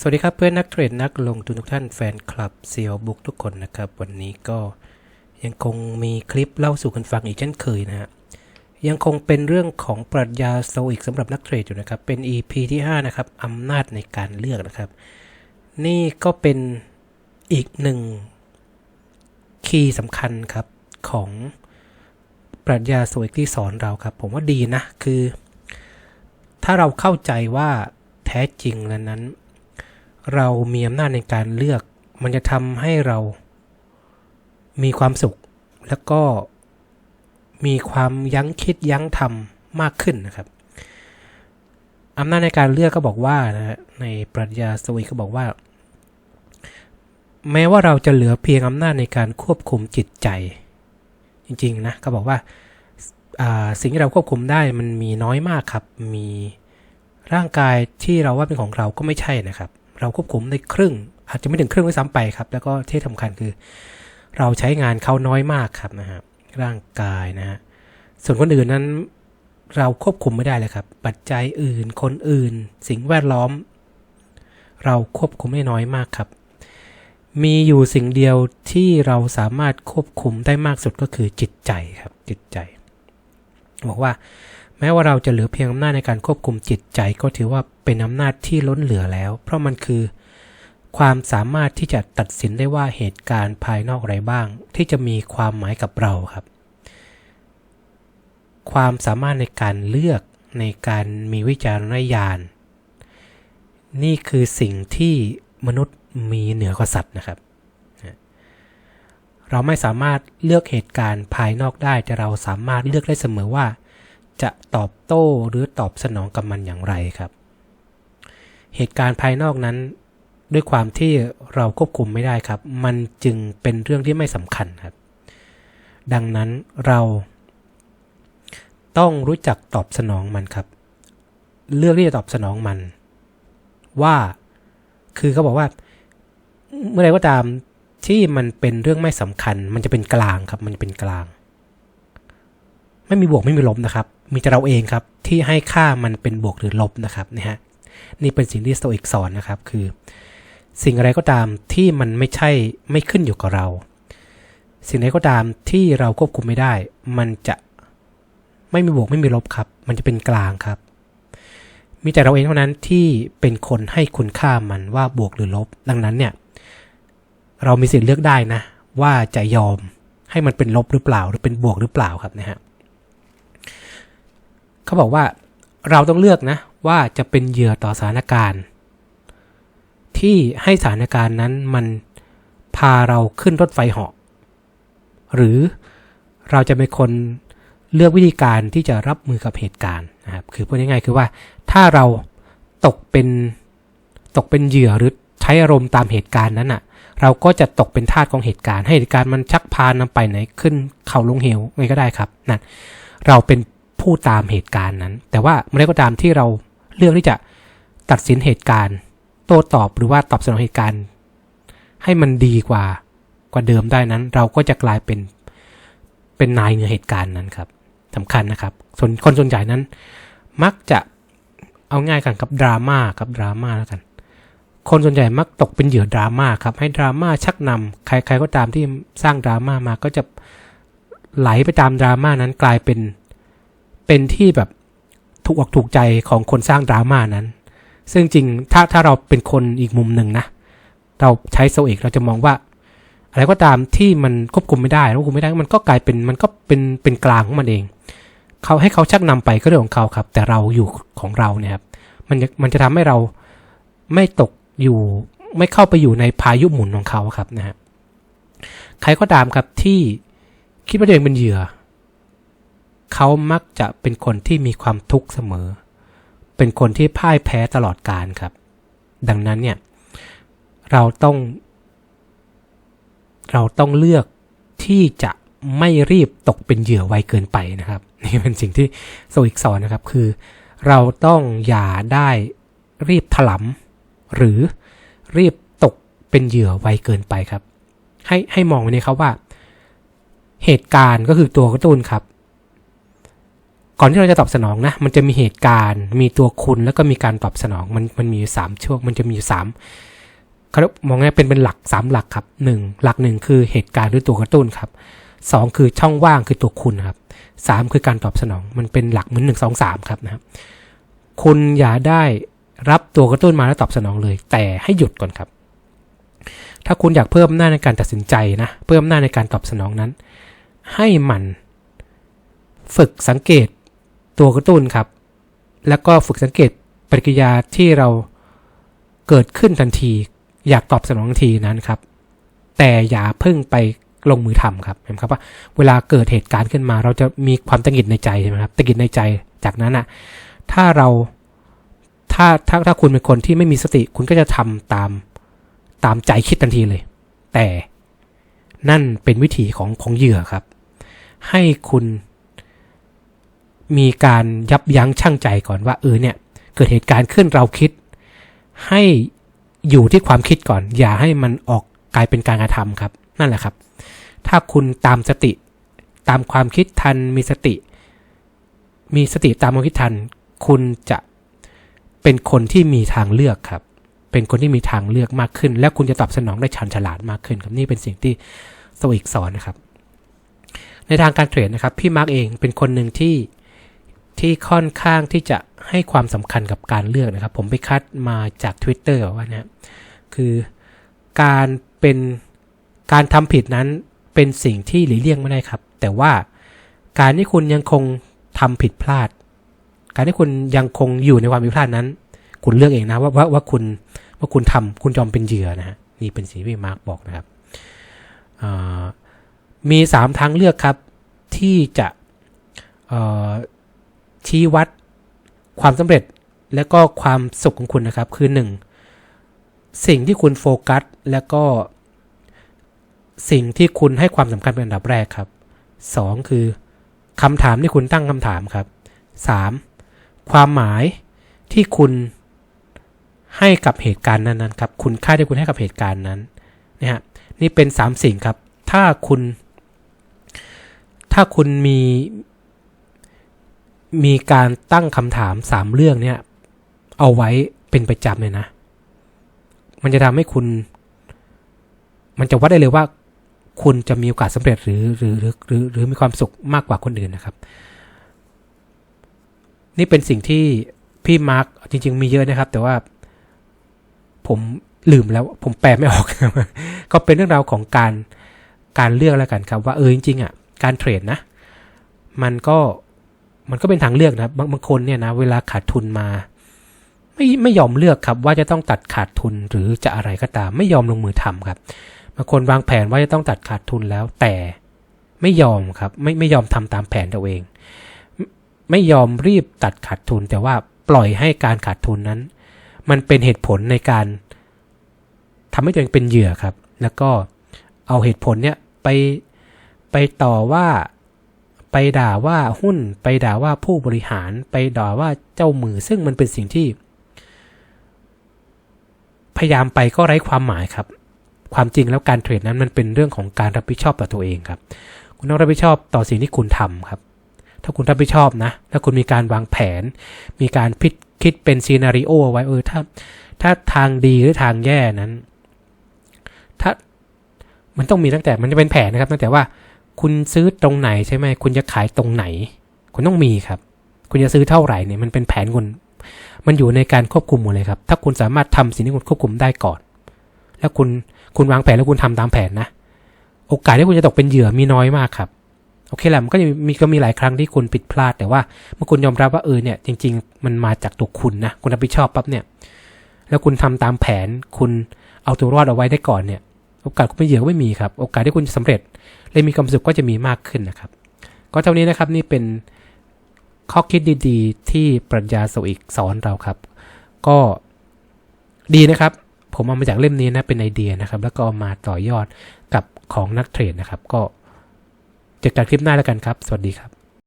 สวัสดีครับเพื่อนนักเทรดนักลงทุนทุกท่านแฟนคลับเซียวบุ๊กทุกคนนะครับ วันนี้ก็ยังคงมีคลิปเล่าสู่กันฟังอีกเช่นเคยนะฮะยังคงเป็นเรื่องของปรัชญาโซอิกสำหรับนักเทรดอยู่นะครับ เป็น EP ที่ 5 นะครับอำนาจในการเลือกนะครับ นี่ก็เป็นอีกหนึ่งคีย์สำคัญครับของปรัชญาโซอิกที่สอนเราครับ ผมว่าดีนะคือ ถ้าเราเข้าใจว่าแท้จริงแล้วนั้น เรามีอำนาจในการเลือก มันจะทำให้เรามีความสุข แล้วก็มีความยั้งคิดยั้งทำมากขึ้นนะครับอำนาจในการเลือกก็บอกว่านะในปรัชญาสวีก็บอกว่า แม้ว่าเราจะเหลือเพียงอำนาจในการควบคุมจิตใจ จริงๆนะก็บอกว่าสิ่งที่เราควบคุมได้มันมีน้อยมากครับ มีร่างกายที่เราว่าเป็นของเราก็ไม่ใช่นะครับ เราควบคุมได้ครึ่ง อาจจะไม่ถึงครึ่งด้วยซ้ำไปครับ แล้วก็ที่สำคัญคือ เราใช้งานเขาน้อยมากครับนะฮะร่างกายนะฮะส่วนคนอื่นนั้นเราควบคุมไม่ได้เลยครับ ปัจจัยอื่น คนอื่น สิ่งแวดล้อม เราควบคุมได้น้อยมากครับ มีอยู่สิ่งเดียวที่เราสามารถควบคุมได้มากสุดก็คือจิตใจครับ จิตใจ บอกว่า แม้ว่าเราจะเหลือเพียงอำนาจในการควบคุมจิตใจก็ถือว่าเป็นอำนาจที่ล้นเหลือแล้ว เพราะมันคือ ความสามารถที่จะตัดสินได้ว่าเหตุการณ์ภายนอกอะไรบ้าง ที่จะมีความหมายกับเราครับ ความสามารถในการเลือกในการมีวิจารณญาณ นี่คือสิ่งที่มนุษย์มีเหนือกว่าสัตว์นะครับ เราไม่สามารถเลือกเหตุการณ์ภายนอกได้แต่เราสามารถเลือกได้เสมอว่า จะตอบโต้หรือตอบสนองกับมันอย่างไรครับ เหตุการณ์ภายนอกนั้น ด้วยความที่เราควบคุมไม่ได้ครับ มันจึงเป็นเรื่องที่ไม่สำคัญครับ ดังนั้นเราต้องรู้จักตอบสนองมันครับ เลือกที่จะตอบสนองมัน ว่าคือเขาบอกว่า เมื่อไรก็ตามที่มันเป็นเรื่องไม่สำคัญ มันจะเป็นกลางครับ มันจะเป็นกลาง ไม่มีบวกไม่มีลบนะครับ มีแต่เราเองครับที่ให้ค่ามันเป็นบวกหรือลบนะครับนะฮะนี่เป็นสิ่งที่สโตอิกสอนนะครับคือ สิ่งอะไรก็ตามที่มันไม่ใช่ไม่ขึ้นอยู่กับเรา สิ่งใดก็ตามที่เราควบคุมไม่ได้ มันจะไม่มีบวกไม่มีลบครับ มันจะเป็นกลางครับ มีแต่เราเองเท่านั้นที่เป็นคนให้คุณค่ามันว่าบวกหรือลบ ดังนั้นเนี่ย เรามีสิทธิ์เลือกได้นะ ว่าจะยอมให้มันเป็นลบหรือเปล่า หรือเป็นบวกหรือเปล่าครับนะฮะ เขาบอกว่าเราต้องเลือกนะว่าจะเป็นเหยื่อต่อสถานการณ์ ที่ให้สถานการณ์นั้นมันพาเราขึ้นรถไฟเหาะหรือเราจะเป็นคนเลือกวิธีการที่จะรับมือกับเหตุการณ์นะครับคือพูดง่ายๆคือว่าถ้าเราตกเป็นตกเป็นเหยื่อหรือใช้อารมณ์ตามเหตุการณ์นั้นอะ เราก็จะตกเป็นทาสของเหตุการณ์ ให้เหตุการณ์มันชักพานำไปไหนขึ้นเขาลงเหวไงก็ได้ครับนั่นเราเป็น ผู้ตามเหตุการณ์นั้น แต่ว่าเมื่อไรก็ตามที่เราเลือกที่จะตัดสินเหตุการณ์ โต้ตอบหรือว่าตอบสนองเหตุการณ์ ให้มันดีกว่ากว่าเดิมได้นั้น เราก็จะกลายเป็นเป็นนายเหนือเหตุการณ์นั้นครับสำคัญนะครับ ส่วนคนส่วนใหญ่นั้น มักจะเอาง่ายกันกับดราม่ากับดราม่าแล้วกัน คนส่วนใหญ่มักตกเป็นเหยื่อดราม่าครับ ให้ดราม่าชักนำใครๆก็ตามที่สร้างดราม่ามาก็จะไหลไปตามดราม่านั้นกลายเป็น เป็นที่แบบถูกอกถูกใจของคนสร้างดราม่านั้น ซึ่งจริงถ้าถ้าเราเป็นคนอีกมุมหนึ่งนะ เราใช้โซเอกเราจะมองว่า อะไรก็ตามที่มันควบคุมไม่ได้ควบคุมไม่ได้มันก็กลายเป็นมันก็เป็นเป็นกลางของมันเองเขาให้เขาชักนำไปก็เรื่องของเขาครับ แต่เราอยู่ของเราเนี่ยครับมันมันจะทำให้เราไม่ตกอยู่ไม่เข้าไปอยู่ในพายุหมุนของเขาครับนะฮะใครก็ตามครับที่คิดว่าตัวเองเป็นเหยื่อ เขามักจะเป็นคนที่มีความทุกข์เสมอ เป็นคนที่พ่ายแพ้ตลอดการครับ ดังนั้นเนี่ย เราต้อง เราต้องเลือกที่จะไม่รีบตกเป็นเหยื่อไวเกินไปนะครับ นี่เป็นสิ่งที่โซอิกสอนนะครับ คือ เราต้องอย่าได้รีบถลำหรือรีบตกเป็นเหยื่อไวเกินไปครับ ให้ให้มองไว้ในครับว่า เหตุการณ์ก็คือตัวกระตุ้นครับ ก่อนที่เราจะตอบสนองนะ มันจะมีเหตุการณ์ มีตัวคุณแล้วก็มีการตอบสนอง มันมันมีอยู่สามช่วง มันจะมีอยู่สามเขามองง่ายเป็นเป็นหลักสามหลักครับหนึ่งหลักหนึ่งคือเหตุการณ์หรือตัวกระตุ้นครับสองคือช่องว่างคือตัวคุณครับสามคือการตอบสนอง มันเป็นหลักเหมือนหนึ่งสองสามครับนะครับ คุณอย่าได้รับตัวกระตุ้นมาแล้วตอบสนองเลย แต่ให้หยุดก่อนครับ ถ้าคุณอยากเพิ่มหน้าจในการตัดสินใจนะ เพิ่มหน้าจในการตอบสนองนั้น ให้มันฝึกสังเกต ตัวกระตุ้นครับ แล้วก็ฝึกสังเกตปฏิกิริยาที่เราเกิดขึ้นทันที อยากตอบสนองทันทีนั้นครับ แต่อย่าเพิ่งไปลงมือทำครับเห็นไหมครับว่าเวลาเกิดเหตุการณ์ขึ้นมา เราจะมีความตังหิดในใจใช่ไหมครับตังหิดในใจจากนั้นอะถ้าเราถ้าถ้าถ้าคุณเป็นคนที่ไม่มีสติ คุณก็จะทำตามตามใจคิดทันทีเลย แต่นั่นเป็นวิธีของของเหยื่อครับ ให้คุณ มีการยับยั้งชั่งใจก่อนว่าเออเนี่ย เกิดเหตุการณ์ขึ้นเราคิด ให้อยู่ที่ความคิดก่อน อย่าให้มันออกกลายเป็นการกระทำครับ นั่นแหละครับ ถ้าคุณตามสติ ตามความคิดทันมีสติ มีสติตามความคิดทัน คุณจะเป็นคนที่มีทางเลือกครับ เป็นคนที่มีทางเลือกมากขึ้น และคุณจะตอบสนองได้ชันฉลาดมากขึ้นครับนี่เป็นสิ่งที่สวิกสอนนะครับ ในทางการเทรดนะครับ พี่มาร์กเองเป็นคนหนึ่งที่ ที่ค่อนข้างที่จะให้ความสำคัญกับการเลือกนะครับ ผมไปคัดมาจาก Twitter ว่านะคือการเป็นการทำผิดนั้นเป็นสิ่งที่หลีกเลี่ยงไม่ได้ครับ แต่ว่าการที่คุณยังคงทำผิดพลาด การที่คุณยังคงอยู่ในความผิดพลาดนั้น คุณเลือกเองนะว่าว่าว่าคุณว่าคุณทำคุณยอมเป็นเหยื่อนะฮะนี่เป็นสิ่งที่มาร์กบอกนะครับมีสามทางเลือกครับที่จะ ชี้วัดความสำเร็จและก็ความสุขของคุณนะครับ คือ 1. สิ่งที่คุณโฟกัส และก็ สิ่งที่คุณให้ความสำคัญเป็นอันดับแรกครับ 2. คือคำถามที่คุณตั้งคำถามครับ 3. ความหมายที่คุณให้กับเหตุการณ์นั้นๆครับ คุณค่าที่คุณให้กับเหตุการณ์นั้นนะฮะนี่เป็น 3 สิ่งครับ ถ้าคุณ ถ้าคุณมี มีการตั้งคำถามสามเรื่องเนี่ย เอาไว้เป็นประจำเลยนะ มันจะทำให้คุณ มันจะวัดได้เลยว่า คุณจะมีโอกาสสำเร็จหรือหรือหรือหรือหรือมีความสุขมากกว่าคนอื่นนะครับ นี่เป็นสิ่งที่พี่มาร์กจริง ๆ มีเยอะนะครับ แต่ว่าผมลืมแล้ว ผมแปลไม่ออก ก็เป็นเรื่องราวของการการเลือกแล้วกันครับ ว่าเออจริงๆอะการเทรดนะ มันก็ มันก็เป็นทางเลือกนะบางบางคนเนี่ยนะเวลาขาดทุนมา ไม่ไม่ยอมเลือกครับว่าจะต้องตัดขาดทุนหรือจะอะไรก็ตาม ไม่ยอมลงมือทำครับบางคนวางแผนว่าจะต้องตัดขาดทุนแล้ว แต่ไม่ยอมครับ ไม่ไม่ยอมทำตามแผนตัวเอง ไม่ยอมรีบตัดขาดทุน แต่ว่าปล่อยให้การขาดทุนนั้น มันเป็นเหตุผลในการทำให้ตัวเองเป็นเหยื่อครับ แล้วก็เอาเหตุผลเนี่ยไปไปต่อว่า ไปด่าว่าหุ้น ไปด่าว่าผู้บริหาร ไปด่าว่าเจ้ามือ ซึ่งมันเป็นสิ่งที่ พยายามไปก็ไร้ความหมายครับ ความจริงแล้วการเทรดนั้นมันเป็นเรื่องของการรับผิดชอบต่อตัวเองครับ คุณต้องรับผิดชอบต่อสิ่งที่คุณทำครับ ถ้าคุณรับผิดชอบนะ ถ้าคุณมีการวางแผน มีการพิคิดเป็นซีนารีโอไว้เออถ้า ถ้าทางดีหรือทางแย่นั้น ถ้ามันต้องมีตั้งแต่มันจะเป็นแผนนะครับ ตั้งแต่ว่า คุณซื้อตรงไหนใช่ไหมคุณจะขายตรงไหน คุณต้องมีครับ คุณจะซื้อเท่าไหร่เนี่ยมันเป็นแผนคุณ มันอยู่ในการควบคุมหมดเลยครับ ถ้าคุณสามารถทำสิ่งที่คุณควบคุมได้ก่อน แล้วคุณคุณวางแผนแล้วคุณทำตามแผนนะ โอกาสที่คุณจะตกเป็นเหยื่อมีน้อยมากครับโอเคแหละมันก็มีก็มีหลายครั้งที่คุณผิดพลาดแต่ว่าเมื่อคุณยอมรับว่าเออเนี่ยจริง ๆ มันมาจากตัวคุณนะคุณรับผิดชอบปั๊บเนี่ย แล้วคุณทำตามแผน คุณเอาตัวรอดเอาไว้ได้ก่อนเนี่ย โอกาสคุณเป็นเหยื่อไม่มีครับ โอกาสที่คุณจะสำเร็จ และมีความสุขก็จะมีมากขึ้นนะครับ ก็เท่านี้นะครับนี่เป็นข้อคิดดีๆ ที่ปรัญญาโซอิกสอนเราครับ ก็ดีนะครับ ผมเอามาจากเล่มนี้นะเป็นไอเดียนะครับ แล้วก็ามาต่อยอดกับของนักเทรดนะครับ ก็เจอกันคลิปหน้าแล้วกันครับ สวัสดีครับ